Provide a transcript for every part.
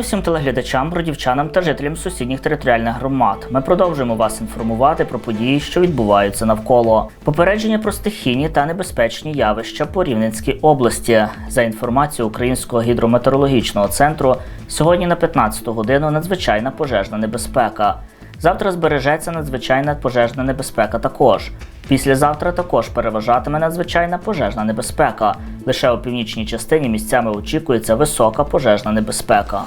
Вітання усім телеглядачам, бродівчанам та жителям сусідніх територіальних громад. Ми продовжуємо вас інформувати про події, що відбуваються навколо. Попередження про стихійні та небезпечні явища по Рівненській області. За інформацією Українського гідрометеорологічного центру, сьогодні на 15 годину надзвичайна пожежна небезпека. Завтра збережеться надзвичайна пожежна небезпека також. Післязавтра також переважатиме надзвичайна пожежна небезпека. Лише у північній частині місцями очікується висока пожежна небезпека.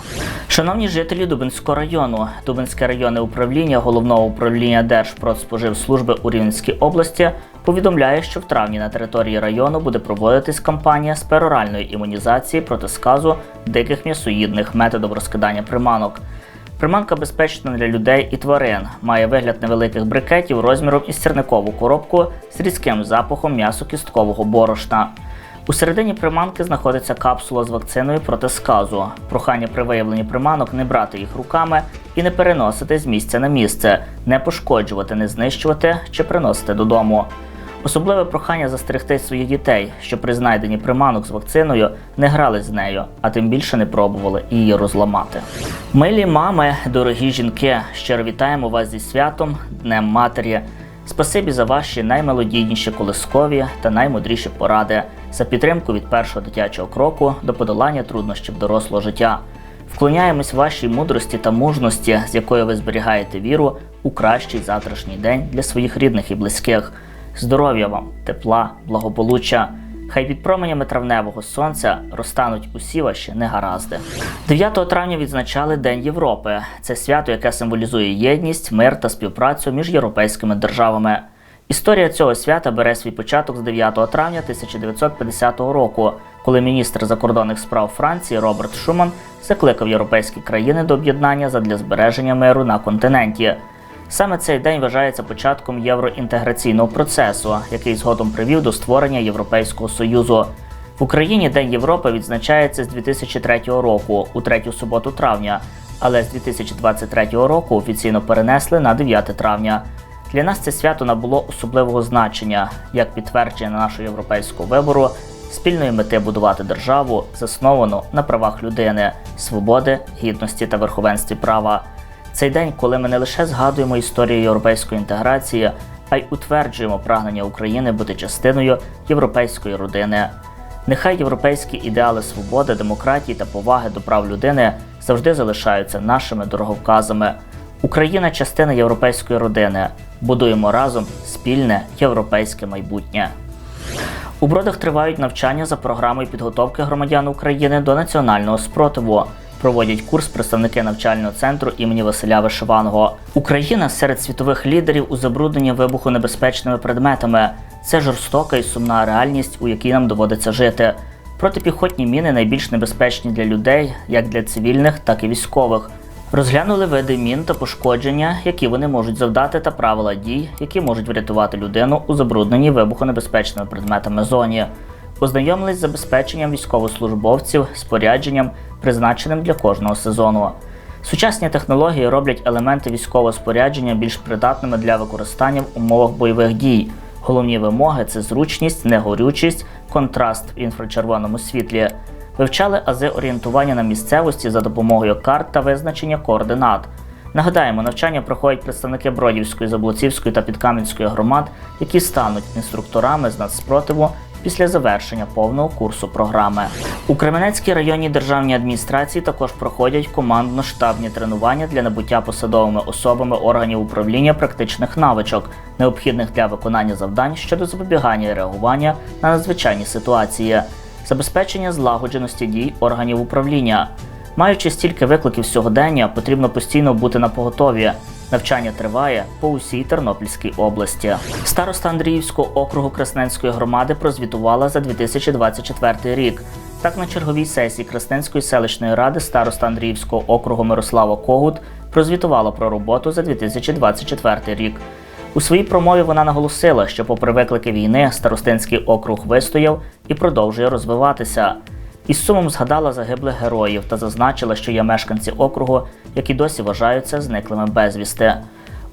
Шановні жителі Дубинського району, Дубинське районне управління головного управління Держпродспоживслужби у Рівненській області повідомляє, що в травні на території району буде проводитись кампанія з пероральної імунізації проти сказу диких м'ясоїдних методом розкидання приманок. Приманка безпечна для людей і тварин. Має вигляд невеликих брикетів розміром із сірникову коробку з різким запахом м'ясо-кісткового борошна. У середині приманки знаходиться капсула з вакциною проти сказу. Прохання при виявленні приманок не брати їх руками і не переносити з місця на місце, не пошкоджувати, не знищувати чи приносити додому. Особливе прохання застерегти своїх дітей, що при знайденні приманок з вакциною не грали з нею, а тим більше не пробували її розламати. Милі мами, дорогі жінки, щиро вітаємо вас зі святом, Днем Матері. Спасибі за ваші наймелодійніші колискові та наймудріші поради, за підтримку від першого дитячого кроку до подолання труднощів дорослого життя. Вклоняємось вашій мудрості та мужності, з якою ви зберігаєте віру у кращий завтрашній день для своїх рідних і близьких. Здоров'я вам, тепла, благополуччя. Хай під променями травневого сонця розтануть усі ваші негаразди. 9 травня відзначали День Європи. Це свято, яке символізує єдність, мир та співпрацю між європейськими державами. Історія цього свята бере свій початок з 9 травня 1950 року, коли міністр закордонних справ Франції Роберт Шуман закликав європейські країни до об'єднання задля збереження миру на континенті. Саме цей день вважається початком євроінтеграційного процесу, який згодом привів до створення Європейського союзу. В Україні День Європи відзначається з 2003 року, у третю суботу травня, але з 2023 року офіційно перенесли на 9 травня. Для нас це свято набуло особливого значення як підтвердження нашого європейського вибору, спільної мети будувати державу, засновану на правах людини, свободи, гідності та верховенстві права. Цей день, коли ми не лише згадуємо історію європейської інтеграції, а й утверджуємо прагнення України бути частиною європейської родини. Нехай європейські ідеали свободи, демократії та поваги до прав людини завжди залишаються нашими дороговказами. Україна частина європейської родини. Будуємо разом спільне європейське майбутнє. У бродах тривають навчання за програмою підготовки громадян України до національного спротиву. Проводять курс представники навчального центру імені Василя Вишиваного. Україна серед світових лідерів у забрудненні вибухонебезпечними предметами. Це жорстока і сумна реальність, у якій нам доводиться жити. Протипіхотні міни найбільш небезпечні для людей, як для цивільних, так і військових. Розглянули види мін та пошкодження, які вони можуть завдати, та правила дій, які можуть врятувати людину у забрудненій вибухонебезпечними предметами зоні. Ознайомились з забезпеченням військовослужбовців, спорядженням, призначеним для кожного сезону. Сучасні технології роблять елементи військового спорядження більш придатними для використання в умовах бойових дій. Головні вимоги це зручність, негорючість, контраст в інфрачервоному світлі. Вивчали ази орієнтування на місцевості за допомогою карт та визначення координат. Нагадаємо, навчання проходять представники Бродівської, Заблоцівської та Підкам'янської громад, які стануть інструкторами з нацспротиву після завершення повного курсу програми. У Кременецькій районній державній адміністрації також проходять командно-штабні тренування для набуття посадовими особами органів управління практичних навичок, необхідних для виконання завдань щодо запобігання і реагування на надзвичайні ситуації, забезпечення злагодженості дій органів управління. Маючи стільки викликів сьогодення, потрібно постійно бути на поготові. Навчання триває по усій Тернопільській області. Староста Андріївського округу Красненської громади прозвітувала за 2024 рік. Так, на черговій сесії Красненської селищної ради староста Андріївського округу Мирослава Когут прозвітувала про роботу за 2024 рік. У своїй промові вона наголосила, що, попри виклики війни, старостинський округ вистояв і продовжує розвиватися. Із сумом згадала загиблих героїв та зазначила, що є мешканці округу, які досі вважаються зниклими безвісти.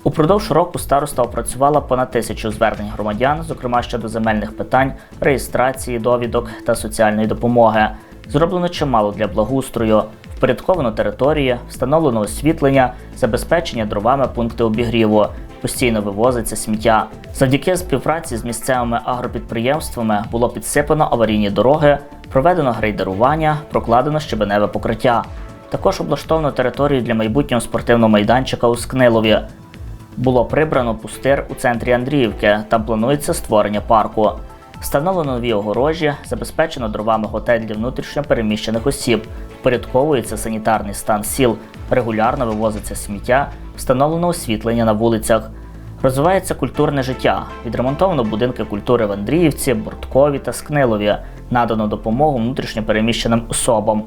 Упродовж року староста опрацювала понад тисячу звернень громадян, зокрема щодо земельних питань, реєстрації довідок та соціальної допомоги. Зроблено чимало для благоустрою. Впорядковано території, встановлено освітлення, забезпечення дровами пункти обігріву, постійно вивозиться сміття. Завдяки співпраці з місцевими агропідприємствами було підсипано аварійні дороги, проведено грейдерування, прокладено щебеневе покриття. Також облаштовано територію для майбутнього спортивного майданчика у Скнилові. Було прибрано пустир у центрі Андріївки. Там планується створення парку. Встановлено нові огорожі, забезпечено дровами готель для внутрішньо переміщених осіб, впорядковується санітарний стан сіл, регулярно вивозиться сміття, встановлено освітлення на вулицях. Розвивається культурне життя. Відремонтовано будинки культури в Андріївці, Борткові та Скнилові. Надано допомогу внутрішньо переміщеним особам.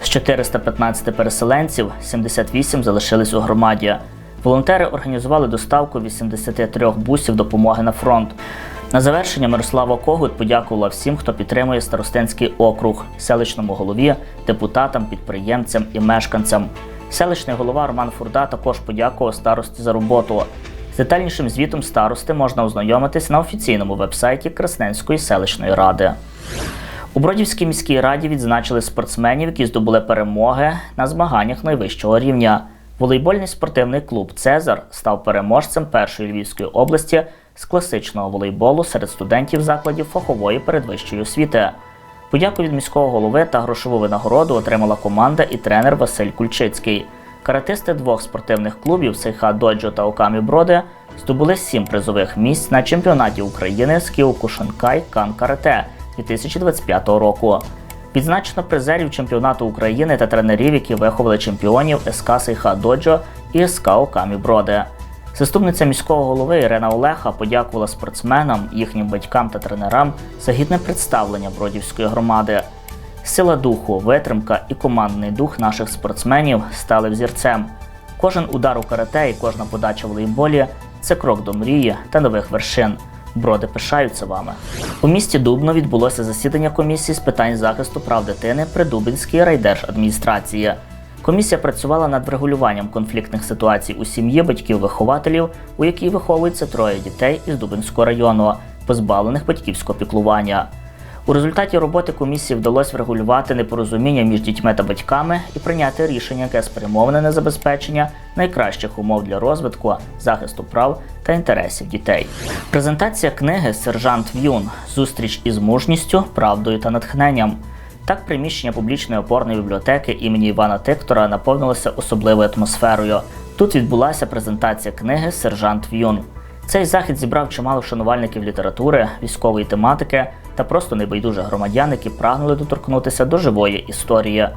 З 415 переселенців 78 залишились у громаді. Волонтери організували доставку 83 бусів допомоги на фронт. На завершення Мирослава Когут подякувала всім, хто підтримує Старостинський округ, селищному голові, депутатам, підприємцям і мешканцям. Селищний голова Роман Фурда також подякував старості за роботу. З детальнішим звітом старости можна ознайомитись на офіційному вебсайті Красненської селищної ради. У Бродівській міській раді відзначили спортсменів, які здобули перемоги на змаганнях найвищого рівня. Волейбольний спортивний клуб Цезар став переможцем першої Львівської області з класичного волейболу серед студентів закладів фахової передвищої освіти. Подяку від міського голови та грошову винагороду отримала команда і тренер Василь Кульчицький. Каратисти двох спортивних клубів Сейха Доджо та Окамі Броди здобули сім призових місць на чемпіонаті України з Кіокушинкай Кан Карате 2025 року. Відзначено призерів чемпіонату України та тренерів, які виховали чемпіонів СК Сейха Доджо і СК Окамі Броди. Заступниця міського голови Ірина Олеха подякувала спортсменам, їхнім батькам та тренерам за гідне представлення Бродівської громади. Сила духу, витримка і командний дух наших спортсменів стали взірцем. Кожен удар у карате і кожна подача в волейболі це крок до мрії та нових вершин. Броди пишаються вами. У місті Дубно відбулося засідання комісії з питань захисту прав дитини при Дубинській райдержадміністрації. Комісія працювала над врегулюванням конфліктних ситуацій у сім'ї батьків-вихователів, у якій виховується троє дітей із Дубинського району, позбавлених батьківського піклування. У результаті роботи комісії вдалося врегулювати непорозуміння між дітьми та батьками і прийняти рішення, яке спрямоване на забезпечення найкращих умов для розвитку, захисту прав та інтересів дітей. Презентація книги Сержант В'юн Зустріч із мужністю, правдою та натхненням. Так, приміщення публічної опорної бібліотеки імені Івана Тиктора наповнилося особливою атмосферою. Тут відбулася презентація книги Сержант В'юн. Цей захід зібрав чимало шанувальників літератури, військової тематики та просто небайдужих громадян, які прагнули доторкнутися до живої історії.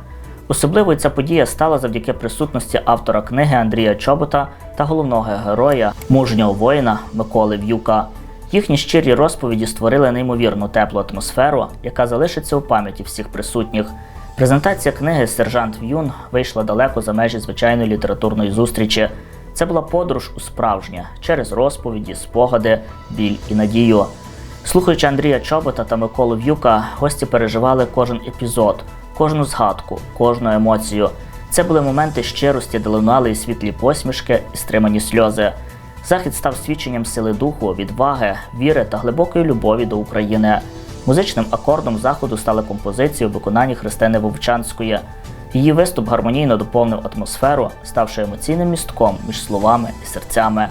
Особливою ця подія стала завдяки присутності автора книги Андрія Чобота та головного героя, мужнього воїна Миколи В'юка. Їхні щирі розповіді створили неймовірну теплу атмосферу, яка залишиться у пам'яті всіх присутніх. Презентація книги Сержант В'юн вийшла далеко за межі звичайної літературної зустрічі. Це була подорож у справжнє через розповіді, спогади, біль і надію. Слухаючи Андрія Чобота та Миколу В'юка, гості переживали кожен епізод, кожну згадку, кожну емоцію. Це були моменти щирості, де лунали і світлі посмішки, і стримані сльози. Захід став свідченням сили духу, відваги, віри та глибокої любові до України. Музичним акордом заходу стали композиції у виконанні Христини Вовчанської. Її виступ гармонійно доповнив атмосферу, ставши емоційним містком між словами і серцями.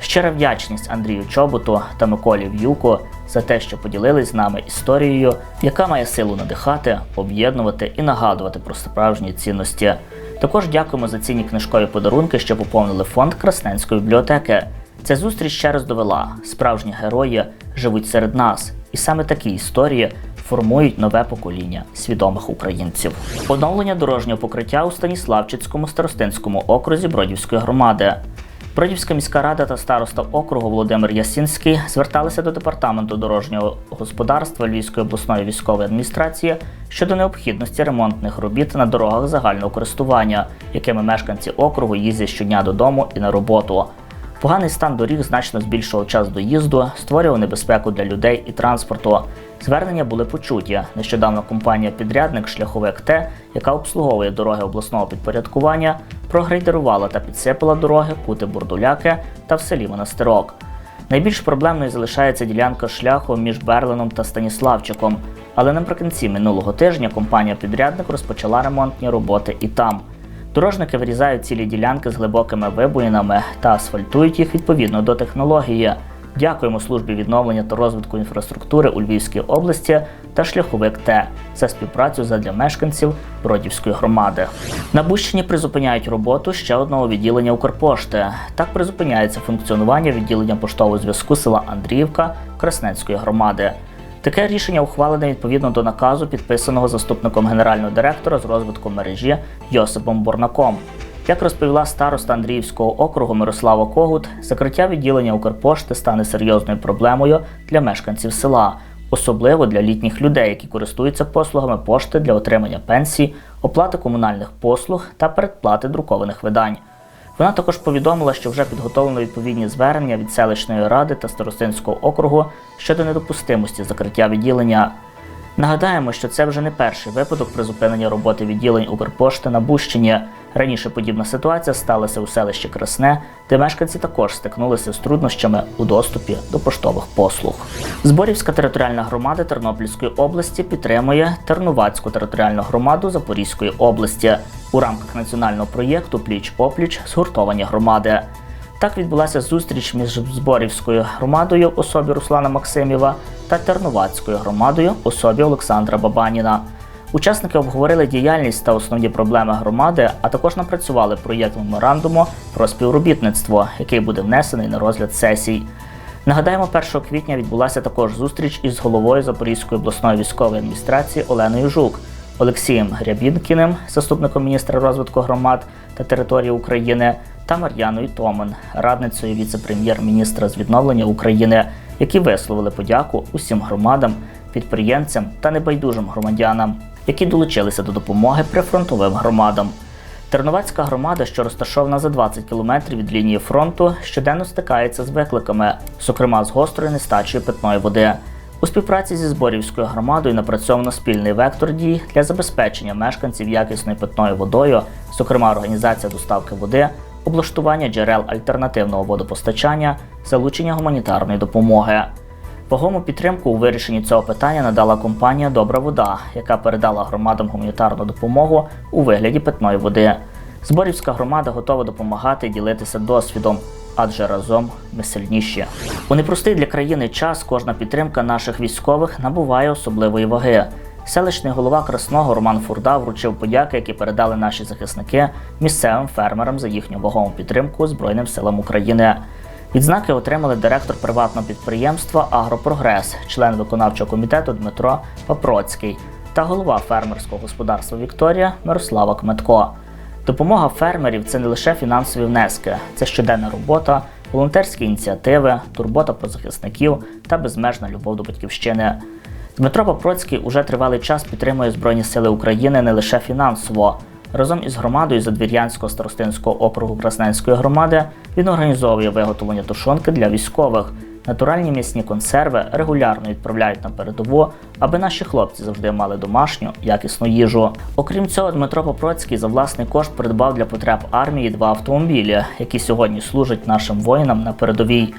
Щира вдячність Андрію Чоботу та Миколі В'юку за те, що поділились з нами історією, яка має силу надихати, об'єднувати і нагадувати про справжні цінності. Також дякуємо за цінні книжкові подарунки, що поповнили фонд Красненської бібліотеки. Ця зустріч ще раз довела: справжні герої живуть серед нас, і саме такі історії формують нове покоління свідомих українців. Оновлення дорожнього покриття у Станіславчицькому старостинському окрузі Бродівської громади. Бродівська міська рада та староста округу Володимир Ясінський зверталися до департаменту дорожнього господарства Львівської обласної військової адміністрації щодо необхідності ремонтних робіт на дорогах загального користування, якими мешканці округу їздять щодня додому і на роботу. Поганий стан доріг значно збільшував час доїзду, створював небезпеку для людей і транспорту. Звернення були почуті. Нещодавно компанія-підрядник Шляховик Т, яка обслуговує дороги обласного підпорядкування, прогрейдерувала та підсипала дороги кути Бурдуляки та в селі Монастирок. Найбільш проблемною залишається ділянка шляху між Берленом та Станіславчиком. Але наприкінці минулого тижня компанія-підрядник розпочала ремонтні роботи і там. Дорожники вирізають цілі ділянки з глибокими вибоїнами та асфальтують їх відповідно до технології. Дякуємо службі відновлення та розвитку інфраструктури у Львівській області та шляховик Т за співпрацю задля мешканців Бродівської громади. На Бущині призупиняють роботу ще одного відділення Укрпошти. Так призупиняється функціонування відділення поштового зв'язку села Андріївка Красненської громади. Таке рішення ухвалене відповідно до наказу, підписаного заступником генерального директора з розвитку мережі Йосипом Борнаком. Як розповіла староста Андріївського округу Мирослава Когут, закриття відділення Укрпошти стане серйозною проблемою для мешканців села, особливо для літніх людей, які користуються послугами пошти для отримання пенсій, оплати комунальних послуг та передплати друкованих видань. Вона також повідомила, що вже підготовлено відповідні звернення від селищної ради та старостинського округу щодо недопустимості закриття відділення. Нагадаємо, що це вже не перший випадок призупинення роботи відділень Укрпошти на Бущині. Раніше подібна ситуація сталася у селищі Красне, де мешканці також стикнулися з труднощами у доступі до поштових послуг. Зборівська територіальна громада Тернопільської області підтримує Тернувацьку територіальну громаду Запорізької області у рамках національного проєкту Пліч опліч згуртовані громади. Так відбулася зустріч між Зборівською громадою особі Руслана Максимєва та Тернувацькою громадою особі Олександра Бабаніна. Учасники обговорили діяльність та основні проблеми громади, а також напрацювали проєкт меморандуму про співробітництво, який буде внесений на розгляд сесій. Нагадаємо, 1 квітня відбулася також зустріч із головою Запорізької обласної військової адміністрації Оленою Жук, Олексієм Грябінкіним, заступником міністра розвитку громад та території України, та Мар'яною Томан, радницею віце-прем'єр-міністра з відновлення України, які висловили подяку усім громадам, підприємцям та небайдужим громадянам, які долучилися до допомоги прифронтовим громадам. Терновецька громада, що розташована за 20 кілометрів від лінії фронту, щоденно стикається з викликами, зокрема з гострою нестачею питної води. У співпраці зі Зборівською громадою напрацьовано спільний вектор дій для забезпечення мешканців якісною питною водою, зокрема організація доставки води, облаштування джерел альтернативного водопостачання, залучення гуманітарної допомоги. Вагому підтримку у вирішенні цього питання надала компанія Добра вода, яка передала громадам гуманітарну допомогу у вигляді питної води. Зборівська громада готова допомагати і ділитися досвідом, адже разом ми сильніші. У непростий для країни час кожна підтримка наших військових набуває особливої ваги. Селищний голова Красного Роман Фурда вручив подяки, які передали наші захисники місцевим фермерам за їхню вагому підтримку Збройним силам України. Відзнаки отримали директор приватного підприємства Агропрогрес, член виконавчого комітету Дмитро Папроцький та голова фермерського господарства Вікторія Мирослава Кметко. Допомога фермерів це не лише фінансові внески, це щоденна робота, волонтерські ініціативи, турбота про захисників та безмежна любов до батьківщини. Дмитро Папроцький уже тривалий час підтримує Збройні Сили України не лише фінансово. Разом із громадою Задвір'янського старостинського округу Красненської громади він організовує виготовлення тушонки для військових. Натуральні м'ясні консерви регулярно відправляють на передову, аби наші хлопці завжди мали домашню якісну їжу. Окрім цього, Дмитро Попроцький за власний кошт придбав для потреб армії два автомобілі, які сьогодні служать нашим воїнам на передовій.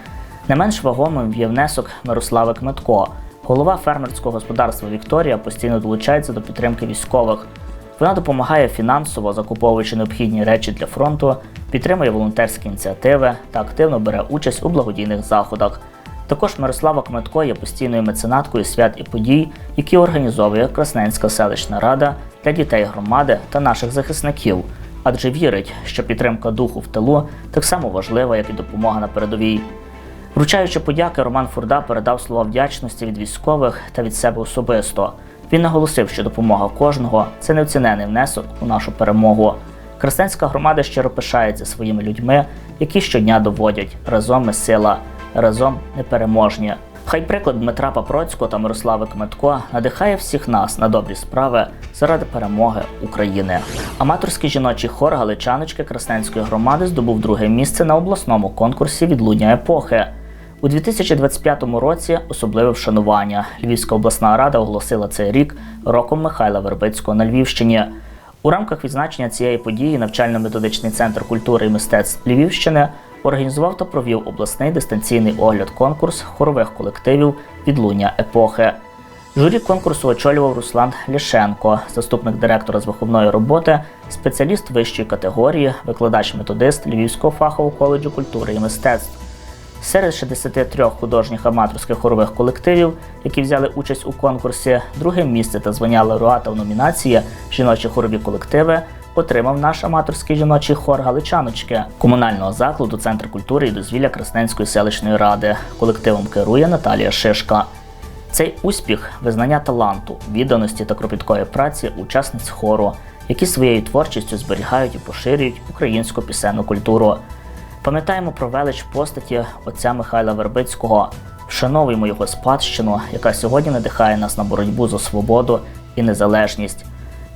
Не менш вагомим є внесок Мирослави Кметко. Голова фермерського господарства Вікторія постійно долучається до підтримки військових. Вона допомагає фінансово, закуповуючи необхідні речі для фронту, підтримує волонтерські ініціативи та активно бере участь у благодійних заходах. Також Мирослава Кметко є постійною меценаткою свят і подій, які організовує Красненська селищна рада для дітей громади та наших захисників, адже вірить, що підтримка духу в тилу так само важлива, як і допомога на передовій. Вручаючи подяки, Роман Фурда передав слова вдячності від військових та від себе особисто. Він наголосив, що допомога кожного це неоцінений внесок у нашу перемогу. Красненська громада щиро пишається своїми людьми, які щодня доводять разом ми сила, разом непереможні. Хай приклад Дмитра Папроцького та Мирослави Кметко надихає всіх нас на добрі справи заради перемоги України. Аматорський жіночий хор Галичаночки Красненської громади здобув друге місце на обласному конкурсі відлуння епохи. У 2025 році особливе вшанування. Львівська обласна рада оголосила цей рік роком Михайла Вербицького на Львівщині. У рамках відзначення цієї події навчально-методичний центр культури і мистецтв Львівщини організував та провів обласний дистанційний огляд конкурс хорових колективів відлуння епохи. Журі конкурсу очолював Руслан Лішенко, заступник директора з виховної роботи, спеціаліст вищої категорії, викладач-методист Львівського фахового коледжу культури і мистецтв. Серед 63 художніх аматорських хорових колективів, які взяли участь у конкурсі, друге місце та звання лауреата в номінації Жіночі хорові колективи отримав наш аматорський жіночий хор Галичаночки комунального закладу Центр культури і дозвілля Красненської селищної ради. Колективом керує Наталія Шишка. Цей успіх визнання таланту, відданості та кропіткої праці учасниць хору, які своєю творчістю зберігають і поширюють українську пісенну культуру. Пам'ятаємо про велич постаті отця Михайла Вербицького, вшановуємо його спадщину, яка сьогодні надихає нас на боротьбу за свободу і незалежність.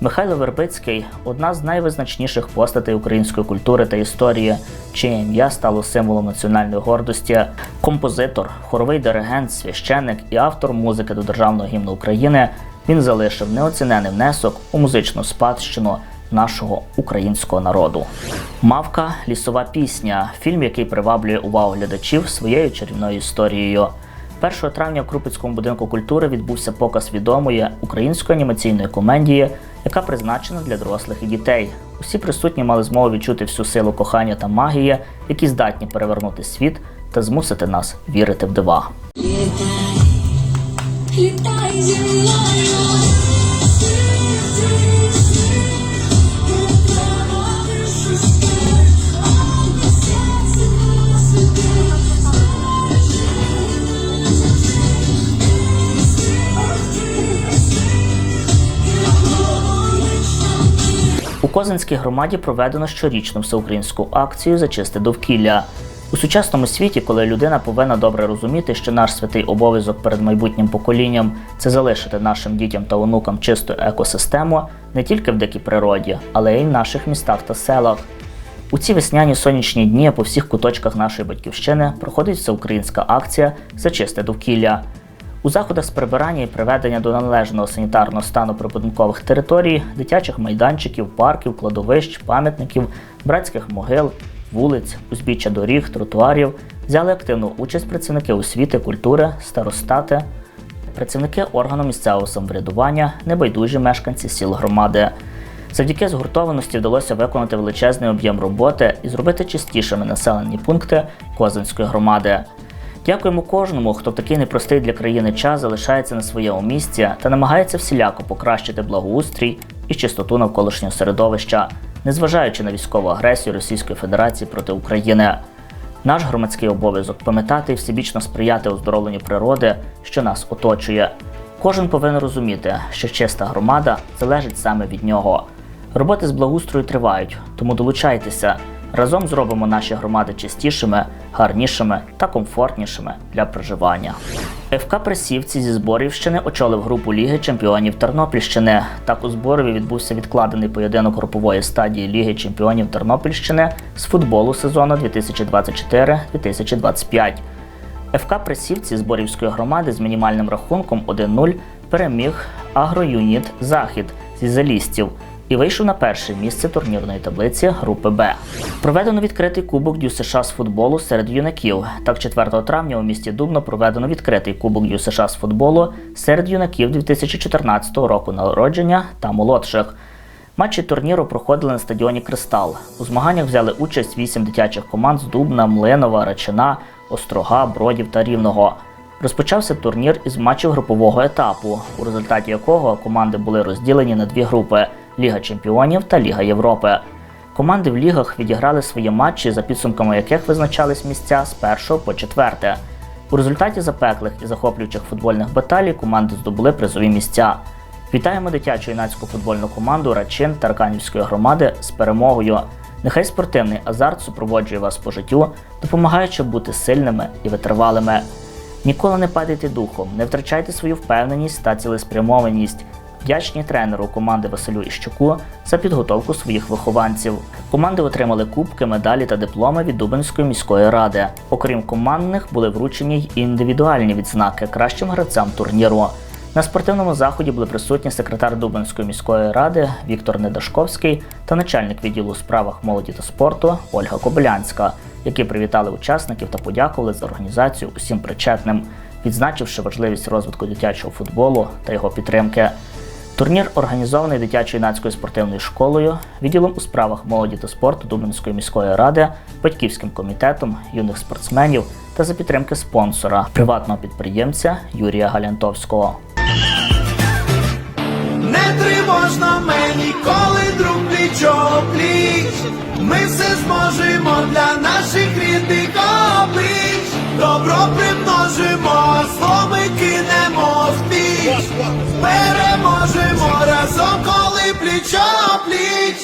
Михайло Вербицький одна з найвизначніших постатей української культури та історії, чиє ім'я стало символом національної гордості. Композитор, хоровий диригент, священник і автор музики до державного гімну України. Він залишив неоцінений внесок у музичну спадщину нашого українського народу. Мавка лісова пісня фільм, який приваблює увагу глядачів своєю чарівною історією. 1 травня в Крупицькому будинку культури відбувся показ відомої української анімаційної комедії, яка призначена для дорослих і дітей. Усі присутні мали змогу відчути всю силу кохання та магії, які здатні перевернути світ та змусити нас вірити в дива. Літай мною, Козинській громаді проведено щорічну всеукраїнську акцію Зачисти довкілля. У сучасному світі, коли людина повинна добре розуміти, що наш святий обов'язок перед майбутнім поколінням це залишити нашим дітям та онукам чисту екосистему не тільки в дикій природі, але й в наших містах та селах. У ці весняні сонячні дні по всіх куточках нашої батьківщини проходить всеукраїнська акція Зачисти довкілля. У заходах з прибирання і приведення до належного санітарного стану прибудинкових територій, дитячих майданчиків, парків, кладовищ, пам'ятників, братських могил, вулиць, узбіччя доріг, тротуарів взяли активну участь працівники освіти, культури, старостати, працівники органу місцевого самоврядування, небайдужі мешканці сіл громади. Завдяки згуртованості вдалося виконати величезний об'єм роботи і зробити чистішими населені пункти Козинської громади. Дякуємо кожному, хто в такий непростий для країни час залишається на своєму місці та намагається всіляко покращити благоустрій і чистоту навколишнього середовища, незважаючи на військову агресію Російської Федерації проти України. Наш громадський обов'язок пам'ятати і всебічно сприяти оздоровленню природи, що нас оточує. Кожен повинен розуміти, що чиста громада залежить саме від нього. Роботи з благоустрою тривають, тому долучайтеся. Разом зробимо наші громади чистішими, гарнішими та комфортнішими для проживання. ФК Пресівці зі Зборівщини очолив групу Ліги чемпіонів Тернопільщини. Так у Зборові відбувся відкладений поєдинок групової стадії Ліги чемпіонів Тернопільщини з футболу сезону 2024-2025. ФК Пресівці Зборівської громади з мінімальним рахунком 1-0 переміг Агроюніт Захід зі залістів і вийшов на перше місце турнірної таблиці групи Б. Проведено відкритий кубок Дю США з футболу серед юнаків. Так, 4 травня у місті Дубно проведено відкритий кубок Дю США з футболу серед юнаків 2014 року народження та молодших. Матчі турніру проходили на стадіоні Кристал. У змаганнях взяли участь вісім дитячих команд з Дубна, Млинова, Рачина, Острога, Бродів та Рівного. Розпочався турнір із матчів групового етапу, у результаті якого команди були розділені на дві групи Ліга Чемпіонів та Ліга Європи. Команди в лігах відіграли свої матчі, за підсумками яких визначались місця з першого по четверте. У результаті запеклих і захоплюючих футбольних баталій команди здобули призові місця. Вітаємо дитячу юнацьку футбольну команду Рачин Тарканівської громади з перемогою. Нехай спортивний азарт супроводжує вас по життю, допомагаючи бути сильними і витривалими. Ніколи не падайте духом, не втрачайте свою впевненість та цілеспрямованість. Вдячні тренеру команди Василю Іщуку за підготовку своїх вихованців. Команди отримали кубки, медалі та дипломи від Дубинської міської ради. Окрім командних, були вручені й індивідуальні відзнаки кращим гравцям турніру. На спортивному заході були присутні секретар Дубинської міської ради Віктор Недашковський та начальник відділу у справах молоді та спорту Ольга Кобилянська, які привітали учасників та подякували за організацію усім причетним. відзначивши важливість розвитку дитячого футболу та його підтримки. Турнір організований дитячо-юнацькою спортивною школою, відділом у справах молоді та спорту Дубинської міської ради, батьківським комітетом юних спортсменів та за підтримки спонсора приватного підприємця Юрія Галянтовського. Не тривожно мені, коли друг плічо пліч. Ми все зможемо для наших рідних облич. Добро примножимо, зло кинемо в піч. Переможемо разом, коли плічо пліч.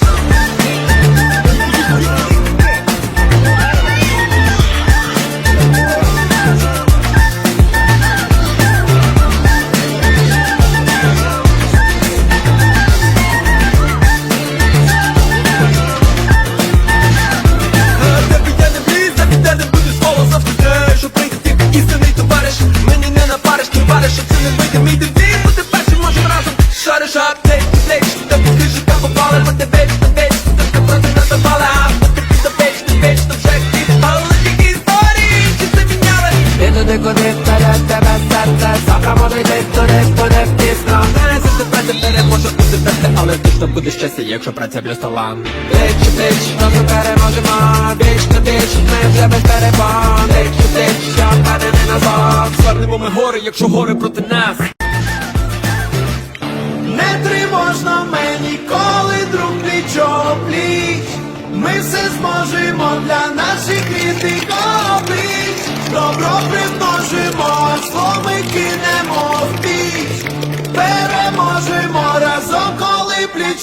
Щастя, якщо праця плюс талант. Плеч, плеч, разом переможемо. Віч на віч, ми вже без перепон. Плеч, плеч, я впевнений назад Звернемо ми гори, якщо гори проти нас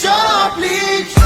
коли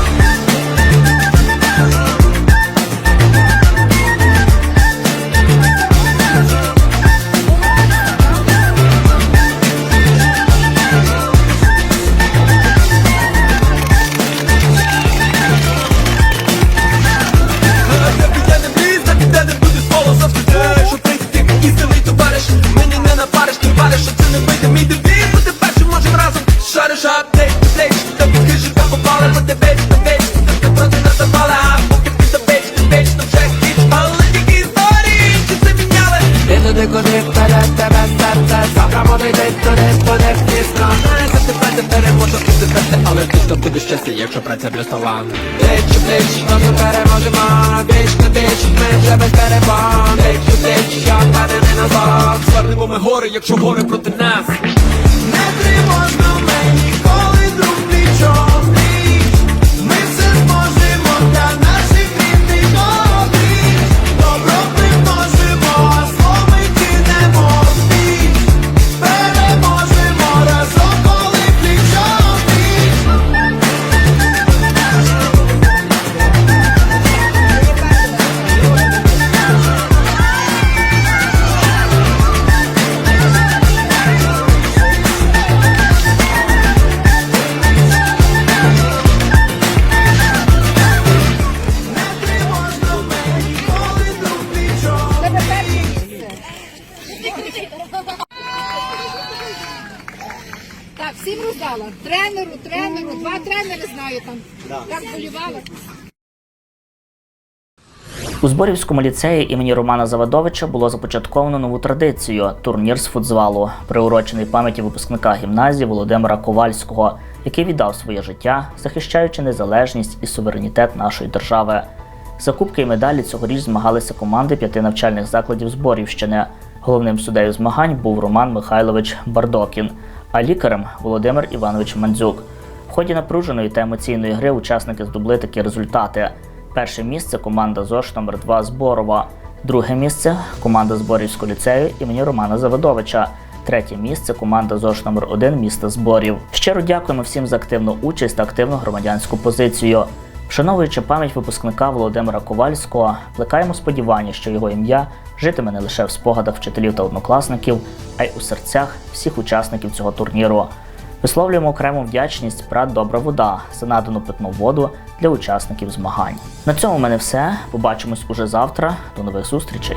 І куди вперед тебе серце Завтра може йти туди, куди втісно Не завжди праця переможе бути тебе Але точно буде щастя, якщо праця плюс талант Плеч, плеч, разом переможемо Віч на віч, ми вже без перебон Плеч, плеч, я впевнений назад Звернемо ми гори, якщо гори проти нас Не тривожно мені, коли друг плічо У Зборівському ліцеї імені Романа Завадовича було започатковано нову традицію турнір з футзалу, приурочений пам'яті випускника гімназії Володимира Ковальського, який віддав своє життя, захищаючи незалежність і суверенітет нашої держави. За кубки і медалі цьогоріч змагалися команди п'яти навчальних закладів Зборівщини. Головним суддею змагань був Роман Михайлович Бардокін, а лікарем Володимир Іванович Мандзюк. В ході напруженої та емоційної гри учасники здобули такі результати. Перше місце команда ЗОШ номер 2 Зборова. Друге місце команда Зборівського ліцею імені Романа Заводовича. Третє місце команда ЗОШ номер 1 міста Зборів. Щиро дякуємо всім за активну участь та активну громадянську позицію. Вшановуючи пам'ять випускника Володимира Ковальського, плекаємо сподівання, що його ім'я житиме не лише в спогадах вчителів та однокласників, а й у серцях всіх учасників цього турніру. Висловлюємо окрему вдячність брат Добра вода за надану питну воду для учасників змагань. На цьому в мене все. Побачимось уже завтра. До нових зустрічей.